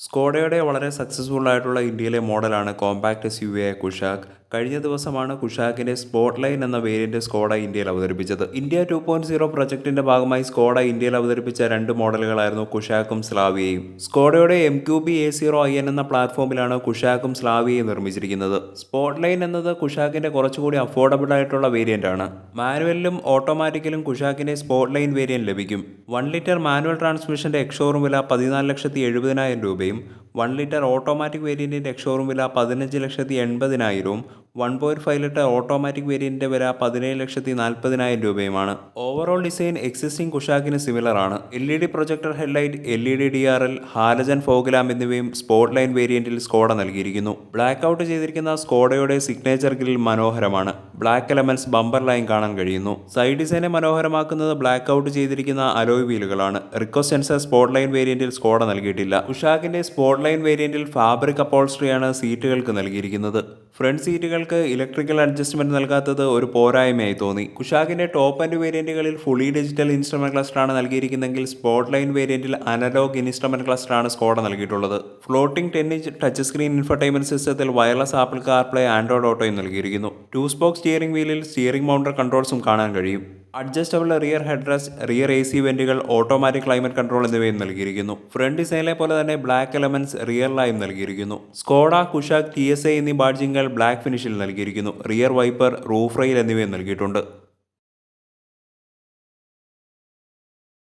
സ്കോഡയുടെ വളരെ സക്സസ്ഫുൾ ആയിട്ടുള്ള ഇന്ത്യയിലെ മോഡലാണ് കോമ്പാക്ട് എസ് യു ആയ കുഷാക്ക് കഴിഞ്ഞ ദിവസമാണ് കുഷാക്കിന്റെ സ്പോട്ട് ലൈൻ എന്ന വേരിയന്റ് സ്കോഡ ഇന്ത്യയിൽ അവതരിപ്പിച്ചത്. ഇന്ത്യ ടു പോയിന്റ് സീറോ പ്രൊജക്ടിന്റെ ഭാഗമായി സ്കോഡ ഇന്ത്യയിൽ അവതരിപ്പിച്ച രണ്ട് മോഡലുകളായിരുന്നു കുഷാക്കും സ്ലാവിയയും. സ്കോഡയുടെ M Q B A zero I N എന്ന പ്ലാറ്റ്ഫോമിലാണ് കുഷാക്കും സ്ലാവിയയും നിർമ്മിച്ചിരിക്കുന്നത്. സ്പോട്ട് ലൈൻ എന്നത് കുഷാക്കിന്റെ കുറച്ചുകൂടി അഫോർഡബിൾ ആയിട്ടുള്ള വേരിയന്റ് ആണ്. മാനുവലിലും ഓട്ടോമാറ്റിക്കലും കുഷാക്കിന്റെ സ്പോട്ട് ലൈൻ വേരിയന്റ് ലഭിക്കും വൺ ലിറ്റർ മാനുവൽ ട്രാൻസ്മിഷന്റെ എക്സോറും വില പതിനാല് ലക്ഷത്തി എഴുപതിനായിരം രൂപയും വൺ ലിറ്റർ ഓട്ടോമാറ്റിക് വേരിയന്റിന്റെ ഷോറൂം വില പതിനഞ്ച് ലക്ഷത്തി എൺപതിനായിരവും one point five litre automatic വേരിയന്റിന്റെ വില പതിനേഴ് ലക്ഷത്തി നാൽപ്പതിനായിരം രൂപയുമാണ്. ഓവറോൾ ഡിസൈൻ എക്സിസ്റ്റിംഗ് കുഷാക്കിന് സിമിലർ ആണ്. L E D projector headlight L E D D R L halogen fog lamp എന്നിവയും സ്പോട്ട് ലൈൻ വേരിയന്റിൽ സ്കോഡ നൽകിയിരിക്കുന്നു. ബ്ലാക്ക് ഔട്ട് ചെയ്തിരിക്കുന്ന സ്കോഡയുടെ സിഗ്നേച്ചർ ഗ്രിൽ മനോഹരമാണ്. ബ്ലാക്ക് എലമെൻസ് ബമ്പർ ലൈൻ കാണാൻ കഴിയുന്നു. സൈഡ് ഡിസൈനെ മനോഹരമാക്കുന്നത് ബ്ലാക്ക് ഔട്ട് ചെയ്തിരിക്കുന്ന അലോയ് വീലുകളാണ് റിക്കോ സെൻസർ സ്പോട്ട് ലൈൻ വേരിയന്റിൽ സ്കോഡ നൽകിയിട്ടില്ല. ഉഷാക്കിന്റെ സ്പോട്ട് ലൈൻ വേരിയന്റിൽ ഫാബ്രിക് അപ്പോൾസ്ട്രിയാണ് സീറ്റുകൾക്ക് നൽകിയിരിക്കുന്നത്. ഫ്രണ്ട് സീറ്റുകൾക്ക് ഇലക്ട്രിക്കൽ അഡ്ജസ്റ്റ്മെന്റ് നൽകാത്തത് ഒരു പോരായ്മയായി തോന്നി. കുഷാക്കിന്റെ ടോപ്പ് ആൻഡ് വേരിയന്റുകളിൽ ഫുള്ളി ഡിജിറ്റൽ ഇൻസ്ട്രുമെന്റ് ക്ലസ്റ്ററാണ് നൽകിയിരിക്കുന്നതെങ്കിൽ സ്പോട്ട് ലൈൻ വേരിയന്റിൽ അനലോഗ് ഇൻസ്ട്രുമെന്റ് ക്ലസ്റ്ററാണ് സ്കോഡ നൽകിയിട്ടുള്ളത്. Floating ten inch touch screen infotainment സിസ്റ്റത്തിൽ വയർലെസ് ആപ്പിൾ കാർപ്ലേ ആൻഡ്രോയിഡ് ഓട്ടോയും നൽകിയിരിക്കുന്നു. ടൂ സ്പോക്ക് സ്റ്റിയറിംഗ് വീലിൽ സ്റ്റിയറിംഗ് മൗണ്ടർ കൺട്രോൾസും കാണാൻ കഴിയും. Adjustable rear headrest rear A C വെന്റുകൾ automatic climate control എന്നിവയും നൽകിയിരിക്കുന്നു. ഫ്രണ്ട് ഡിസൈനിലെ പോലെ തന്നെ ബ്ലാക്ക് എലമെന്റ്സ് റിയറിലായും നൽകിയിരിക്കുന്നു. Skoda Kushaq T S A എന്നീ ബാഡ്ജിങ്ങൾ ബ്ലാക്ക് ഫിനിഷിൽ നൽകിയിരിക്കുന്നു. റിയർ വൈപ്പർ റൂഫ് റെയിൽ എന്നിവയും നൽകിയിട്ടുണ്ട്.